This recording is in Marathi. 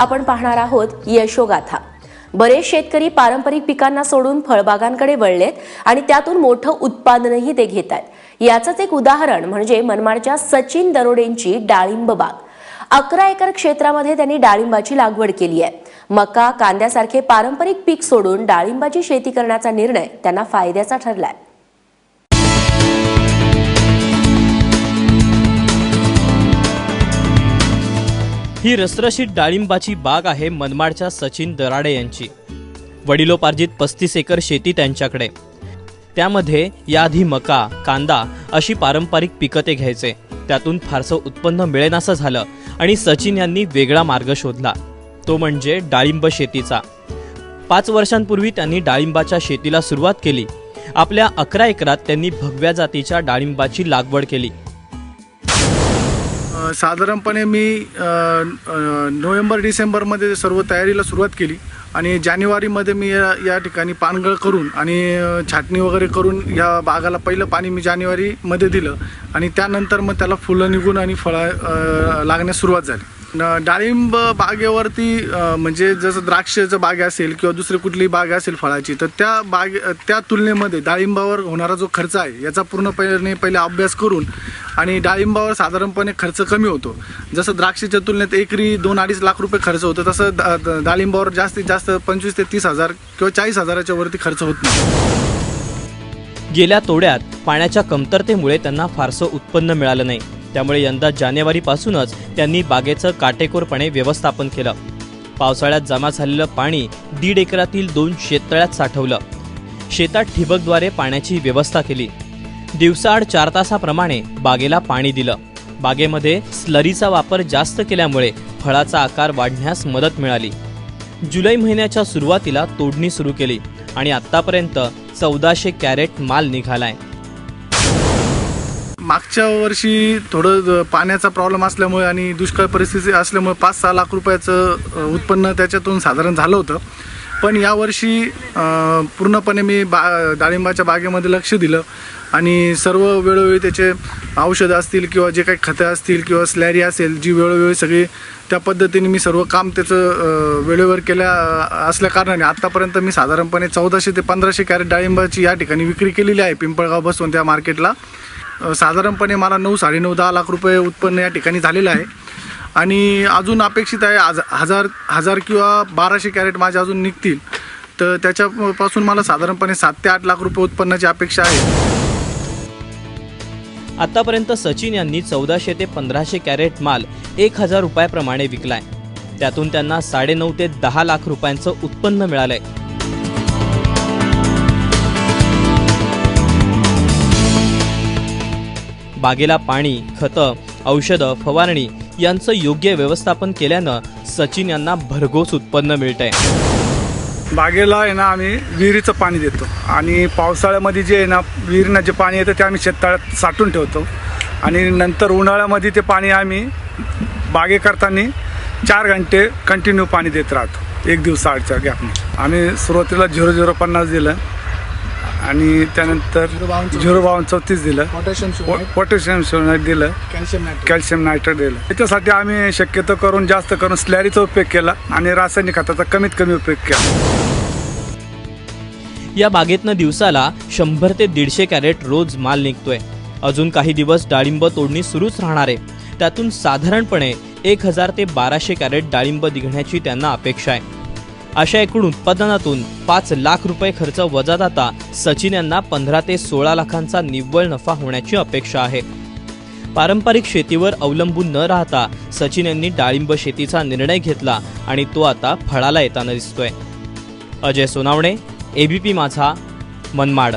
आपण पाहणार आहोत यशोगाथा. बरेच शेतकरी पारंपरिक पिकांना सोडून फळबागांकडे वळलेत आणि त्यातून मोठं उत्पादनही ते घेत आहेत. याचंच एक उदाहरण म्हणजे मनमाडच्या सचिन दरोडेंची डाळिंब बाग. अकरा एकर क्षेत्रामध्ये त्यांनी डाळिंबाची लागवड केली आहे. मका कांद्यासारखे पारंपरिक पीक सोडून डाळिंबाची शेती करण्याचा निर्णय त्यांना फायद्याचा ठरलाय. ही रसरशीत डाळिंबाची बाग आहे मनमाडच्या सचिन दराडे यांची. वडिलोपार्जित पस्तीस एकर शेती त्यांच्याकडे. त्यामध्ये याआधी मका कांदा अशी पारंपरिक पिकं ते घ्यायचे. त्यातून फारसं उत्पन्न मिळेनासं झालं आणि सचिन यांनी वेगळा मार्ग शोधला. तो म्हणजे डाळिंब शेतीचा. पाच वर्षांपूर्वी त्यांनी डाळिंबाच्या शेतीला सुरुवात केली. आपल्या अकरा एकरात त्यांनी भगव्या जातीच्या डाळिंबाची लागवड केली. साधारणपणे मी नोव्हेंबर डिसेंबरमध्ये सर्व तयारीला सुरुवात केली आणि जानेवारीमध्ये मी या या ठिकाणी पानगळ करून आणि छाटणी वगैरे करून या बागाला पहिलं पाणी मी जानेवारीमध्ये दिलं आणि त्यानंतर मग त्याला फुलं निघून आणि फळं लागण्यास सुरुवात झाली. डाळिंब बागेवरती म्हणजे जसं द्राक्षाचं बाग असेल किंवा दुसरी कुठली बाग असेल फळाची तर त्या बाग त्या तुलनेमध्ये डाळिंबावर होणारा जो खर्च आहे याचा पूर्णपणे पहिले अभ्यास करून आणि डाळिंबावर साधारणपणे खर्च कमी होतो. जसं द्राक्षाच्या तुलनेत एकरी दोन अडीच लाख रुपये खर्च होतो तसं दा- दा- डाळिंबावर जास्तीत जास्त पंचवीस ते तीस हजार किंवा चाळीस हजाराच्या वरती खर्च होत नाही. गेल्या तोड्यात पाण्याच्या कमतरतेमुळे त्यांना फारसं उत्पन्न मिळालं नाही. त्यामुळे यंदा जानेवारीपासूनच त्यांनी बागेचं काटेकोरपणे व्यवस्थापन केलं. पावसाळ्यात जमा झालेलं पाणी दीड एकरातील दोन शेततळ्यात साठवलं. शेतात ठिबकद्वारे पाण्याची व्यवस्था केली. दिवसाआड चार तासाप्रमाणे बागेला पाणी दिलं. बागेमध्ये स्लरीचा वापर जास्त केल्यामुळे फळाचा आकार वाढण्यास मदत मिळाली. जुलै महिन्याच्या सुरुवातीला तोडणी सुरू केली आणि आतापर्यंत चौदाशे कॅरेट माल निघालाय. मागच्या वर्षी थोडं पाण्याचा प्रॉब्लेम असल्यामुळे आणि दुष्काळ परिस्थिती असल्यामुळे पाच सहा लाख रुपयाचं उत्पन्न त्याच्यातून साधारण झालं होतं. पण यावर्षी पूर्णपणे मी बा डाळिंबाच्या बागेमध्ये लक्ष दिलं आणि सर्व वेळोवेळी त्याचे औषधं असतील किंवा जे काही खतं असतील किंवा स्लॅरी असेल जी वेळोवेळी सगळी त्या पद्धतीने मी सर्व काम त्याचं वेळेवर केल्या असल्या कारणाने आत्तापर्यंत मी साधारणपणे चौदाशे ते पंधराशे कॅरेट डाळिंबाची या ठिकाणी विक्री केलेली आहे पिंपळगाव बसवून त्या मार्केटला. साधारणपणे मला नऊ साडेनऊ दहा लाख रुपये उत्पन्न या ठिकाणी झालेलं आहे. आणि अजून अपेक्षित आहे आज हजार हजार किंवा बाराशे कॅरेट माझे अजून निघतील. तर त्याच्यापासून मला साधारणपणे सात ते आठ लाख रुपये उत्पन्नाची अपेक्षा आहे. आतापर्यंत सचिन यांनी चौदाशे ते पंधराशे कॅरेट माल एक हजार रुपयाप्रमाणे विकलाय. त्यातून त्यांना साडेनऊ ते दहा लाख रुपयांचं उत्पन्न मिळालंय. बागेला पाणी खतं औषधं फवारणी यांचं योग्य व्यवस्थापन केल्यानं सचिन यांना भरघोस उत्पन्न मिळतंय. बागेला आहे ना आम्ही विहिरीचं पाणी देतो. आणि पावसाळ्यामध्ये जे आहे ना विहिरीनं जे पाणी येतं ते आम्ही शेततळ्यात साठून ठेवतो. आणि नंतर उन्हाळ्यामध्ये ते पाणी आम्ही बागे करताना चार घंटे कंटिन्यू पाणी देत राहतो. एक दिवसाआडच्या गॅपने आम्ही सुरुवातीला झिरो झिरो पन्नास दिलं. आणि त्यानंतर झिरो बावन्न चौतीस. दिलं. पोटॅशियम पोटॅशियम सोनाईट दिलं. कॅल्शियम कॅल्शियम नायट्रेट दिलं. त्याच्यासाठी आम्ही शक्यतो करून जास्त करून स्लॅरीचा उपयोग केला आणि रासायनिक खताचा कमीत कमी उपयोग केला. या बागेतनं दिवसाला शंभर ते दीडशे कॅरेट रोज माल निघतोय. अजून काही दिवस डाळिंब तोडणी सुरूच राहणार आहे. त्यातून साधारणपणे एक हजार ते बाराशे कॅरेट डाळिंब निघण्याची त्यांना अपेक्षा आहे. अशा एकूण उत्पादनातून पाच लाख रुपये खर्च वजा जाता सचिन यांना पंधरा ते सोळा लाखांचा निव्वळ नफा होण्याची अपेक्षा आहे. पारंपरिक शेतीवर अवलंबून न राहता सचिन यांनी डाळिंब शेतीचा निर्णय घेतला आणि तो आता फळाला येताना दिसतोय. अजय सोनावणे एबीपी माझा मनमाड.